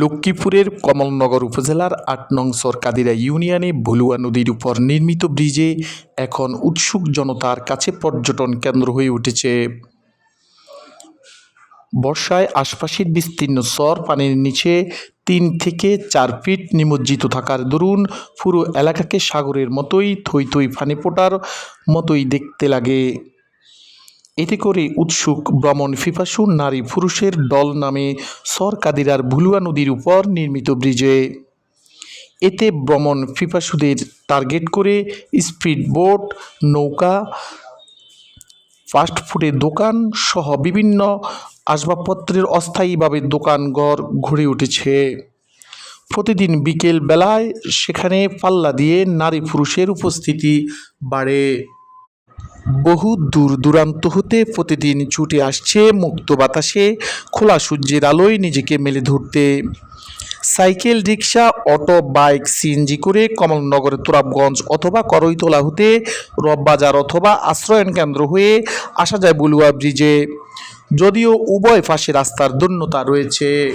লক্ষ্মীপুরের কমলনগর উপজেলার আট নং সরকাদিরা ইউনিয়নে ভুলুয়া নদীর উপর নির্মিত ব্রিজে এখন উৎসুক জনতার কাছে পর্যটন কেন্দ্র হয়ে উঠেছে। বর্ষায় আশপাশের বিস্তীর্ণ চর পানির নিচে তিন থেকে চার ফিট নিমজ্জিত থাকার দরুন পুরো এলাকাকে সাগরের মতোই থই থই ফানি ফোটার মতোই দেখতে লাগে। এতে করে উৎসুক ভ্রমণ পিপাসু নারী পুরুষের দল নামে সরকাদিরার ভুলুয়া নদীর উপর নির্মিত ব্রিজে। এতে ভ্রমণ পিপাসুদের টার্গেট করে স্পিড বোট, নৌকা ফাস্টফুডের দোকান সহ বিভিন্ন আসবাবপত্রের অস্থায়ীভাবে দোকানঘর ঘুরে উঠেছে। প্রতিদিন বিকেল বেলায় সেখানে পাল্লা দিয়ে নারী পুরুষের উপস্থিতি বাড়ে। বহু দূর দূরান্ত হতে প্রতিদিন ছুটে আসছে মুক্ত বাতাসে খোলা সূর্যের আলোয় নিজেকে মেলে ধরতে। Cycle rickshaw auto, bike, CNG করে কমলনগরের তোরাবগঞ্জ অথবা করইতলা হতে রববাজার অথবা আশ্রয়ন কেন্দ্র হয়ে আসা যায় বলুয়া ব্রিজে। যদিও উভয় পাশে রাস্তার দন্যতা রয়েছে।